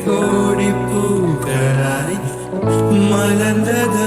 கோடி பூக்களாய் மலர்ந்தது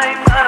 i my mind.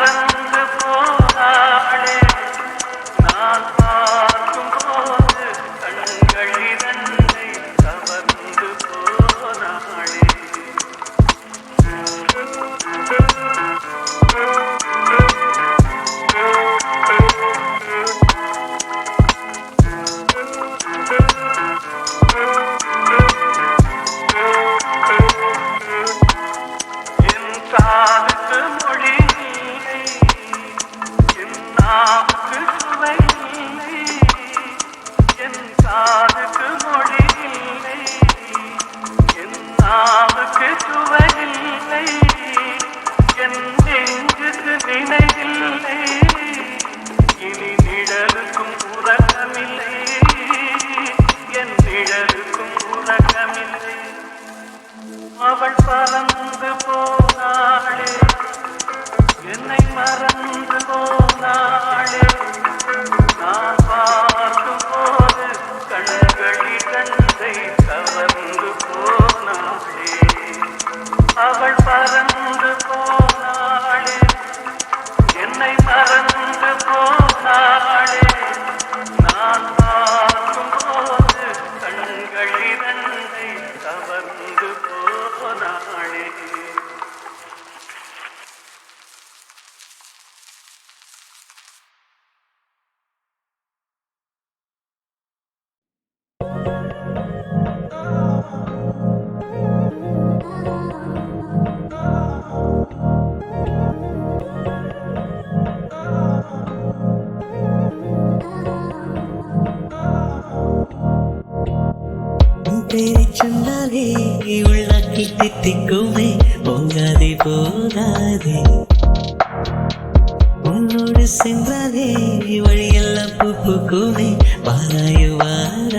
சொன்னாலே உள்ளாக்கில் தித்திக்குமே. பொங்காதே போகாதே உன்னோடு சென்றாலே வழியெல்லாம் பூப்புக்குமே வாராயு வாரா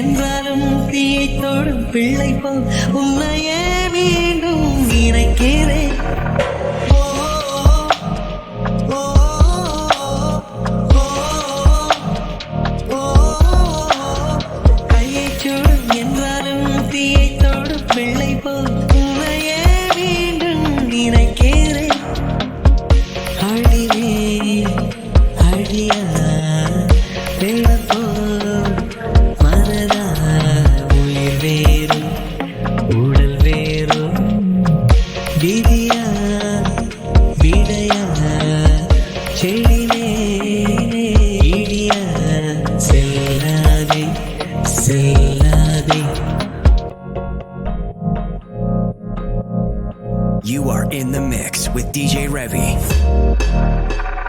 என்றாலும் தீயை தோடும் பிள்ளை போல் உன்னை You are in the mix with DJ Revy.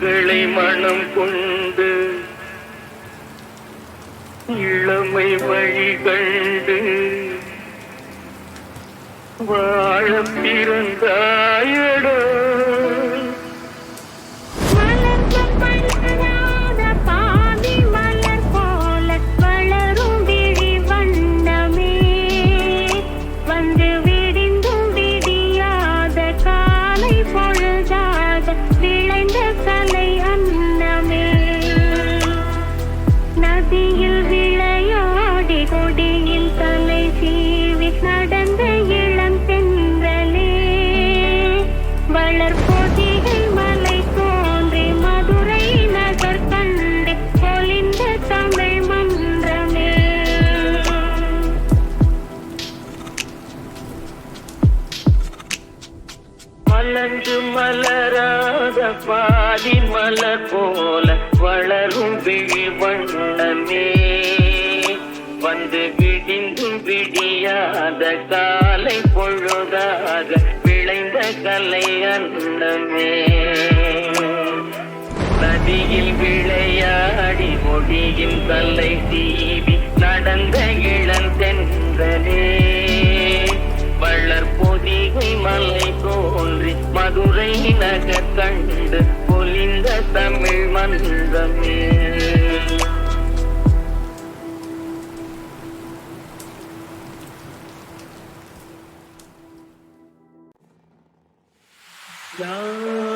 மகளை மனம் கொண்டு இளமை வழி கண்டு வாழ பிறந்தாயடோ. மலர்ந்து மலராத பாதி மலர் போல வளரும் விழி வண்ணமே வந்து விடிந்தும் விடியாத காலை பொழுதாக விளைந்த கலை அன்னமே. நதியில் விளையாடி மொழியின் தலை தீவி நடந்த இளந்தென்றனே மதுரை நகர் கண்டு பொலிந்த தமிழ் மந்தமே Yeah.